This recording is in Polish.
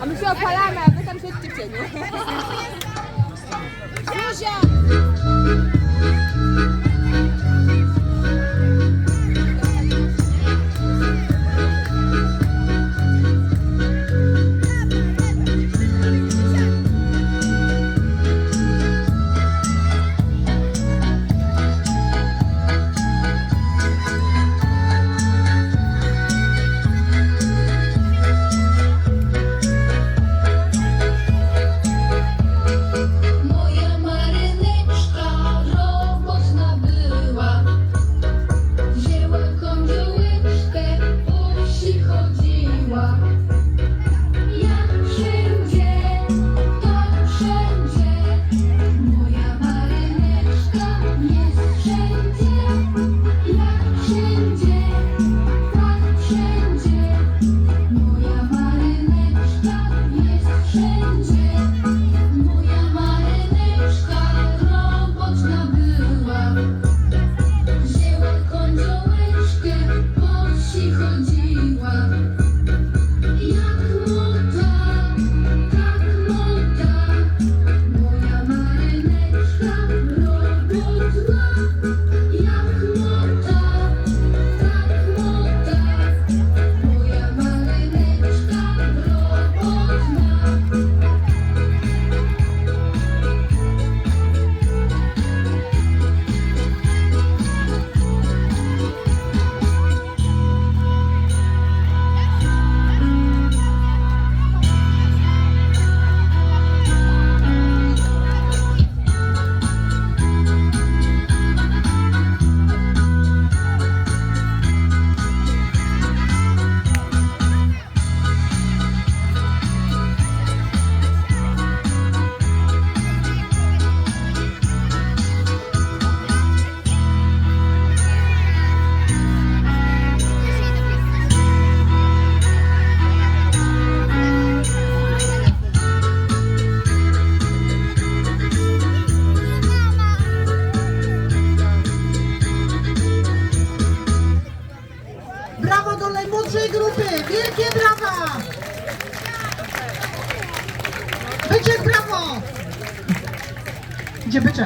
I'm sure Paula, I'm going to shoot you. najmłodszej grupy. Wielkie brawa! Byczek, brawo! Gdzie byczek?